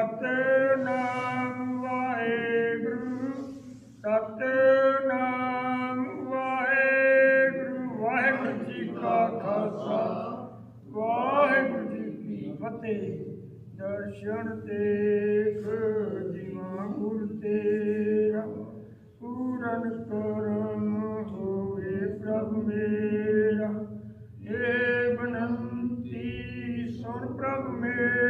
ਸਤਨਾਮ ਵਾਹਿਗੁਰੂ ਸਤਨਾਮ ਵਾਹਿਗੁਰੂ। ਵਾਹਿਗੁਰੂ ਜੀ ਕਾ ਖਾਲਸਾ, ਵਾਹਿਗੁਰੂ ਜੀ ਕੀ ਫਤਿਹ। ਦਰਸ਼ਨ ਦੇਖ ਜਿਵਾ ਗੁਰ ਤੇਰਾ, ਪੂਰਨ ਕਰਮ ਹੋਏ ਪ੍ਰਭ ਮੇਰਾ। ਏ ਬਨੰਤੀ, ਸੁਣ ਪ੍ਰਭ ਮੇਰੇ।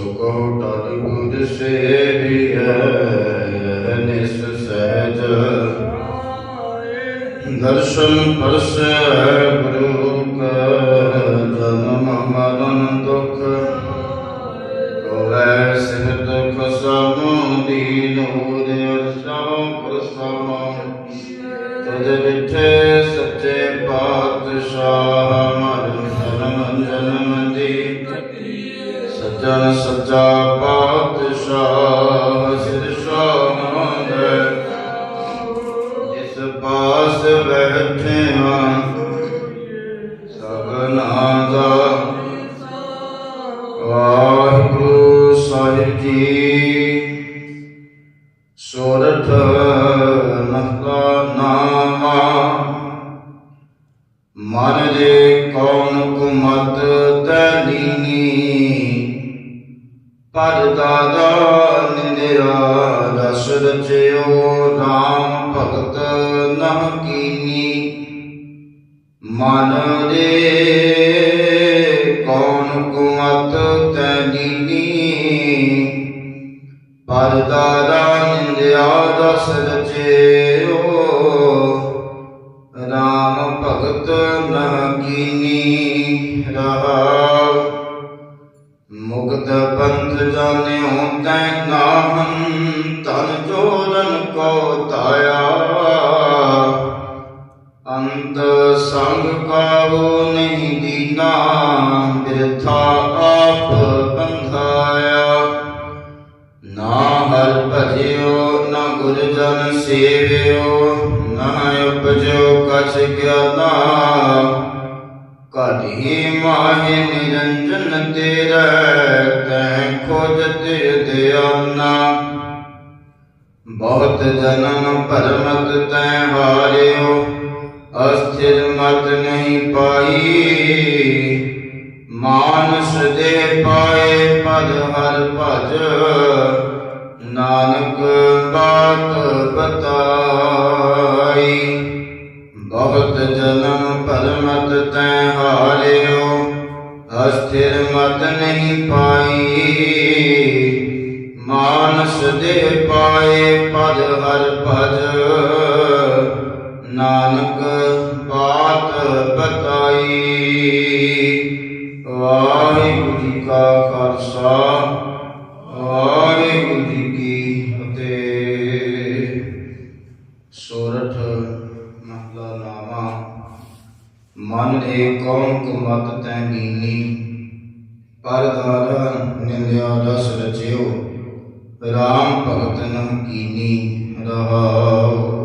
ਸੁਖੋ ਤਨ ਗੁੰਦ ਸੇਵੀ ਹੈ ਨਿਸ ਸਹਿਜ ਦਰਸ਼ਨ ਪਰਸੈ ਗੁਰੂ ਕਾ ਜਨਮ ਮਰਨ ਦੁਖ ਕੋਵੈ ਸਿਰ ਦੁਖ ਸਭ ਦੀਨੋ ਦੇ ਸਭ ਪ੍ਰਸਮ ਤਜ ਬਿਠੇ ਸੱਚੇ ਪਾਤਸ਼ਾਹ ਮਨ ਸਰਨ ਜਨ ਸੱਜਣ ਸੱਚਾ ਪਾਤਸ਼ਾਹ, ਸਿਰ ਸ਼ਾਨੰਦ ਇਸ ਪਾਸ ਬੈਠੇ ਹਾਂ ਸਭਨਾ ਦਾ ਵਾਹਿਗੁਰੂ ਸਾਹਿਬ ਜੀ ਸੋਰਠ ਮਹਲਾ ਨਾਮਾ। ਮਨ ਦੇ ਕੌਣ ਕੁਮਤ ਤਲੀਨੀ ਪਰ ਦਾਦਾ ਨਿੰਦਿਆ ਰਸ ਰਚਿਓ, ਰਾਮ ਭਗਤ ਨਹ ਕੀਨੀ। ਮਨ ਦੇ ਕੌਣ ਕੁਮਤ ਤਲੀਨੀ ਪਰ ਦਾਦਾ ਨਿੰਦਿਆ ਰਸ ਰਚਿਓ, ਰਾਮ ਭਗਤ ਨਹ ਕੀਨੀ। ਰਹਾਉ ਮੁਕਤ ਪੰਥ ਜਾਣਿਓ ਤੈ ਨਾਹੰ, ਤਨ ਜੋਰਨ ਕੋ ਤਾਇਆ। ਅੰਤ ਸੰਗ ਕਾਵੋ ਨਹੀਂ ਦੀਨਾ, ਬਿਰਥਾ ਆਪ ਬੰਧਾਇਆ ਨਾ ਹਰ ਭਜਿਓ, ਨਾ ਗੁਰਜਨ ਸੇਵਿਓ, ਨਾ ਉਪਜਿਓ ਕਛ ਗਿਆਨਾ। ਕਢੀ ਮਾਹਿ ਨਿਰੰਜਨ ਤੇਰਾ ਤੈ ਖੋਜਤ ਦਿਆਨਾ ਬਹੁਤ ਜਨਮ ਭਰਮਤ ਤੈ ਹਾਰਿਓ, ਅਸਥਿਰ ਮਤ ਨਹੀਂ ਪਾਈ। ਮਾਨਸ ਦੇ ਪਾਏ ਪਦ ਹਰ ਭਜ, ਨਾਨਕ ਬਾਤ ਨਹੀਂ ਪਾਈ। ਮਾਨਸ ਦੇ ਪਾਏ ਪਦ ਹਰ ਭਜ। ਨਾਨਕ ਬਾਤ ਬਤਾਈ। ਵਾਹਿਗੁਰੂ ਜੀ ਕਾ ਖਾਲਸਾ, ਵਾਹਿਗੁਰੂ ਜੀ ਕੀ ਫਤਿਹ। ਸੋਰਠ ਮਹਲਾ ਨਾਮਾ ਮਨ ਏ ਕੌਣ ਕੁਮਤ ਤੈ ਦੀਨੀ ਪਰਦਾਰ ਨਿੰਦਿਆ ਦਸ ਰਚਿਓ। ਰਾਮ ਭਗਤ ਨਮ ਕੀਨੀ ਰਹਾਉ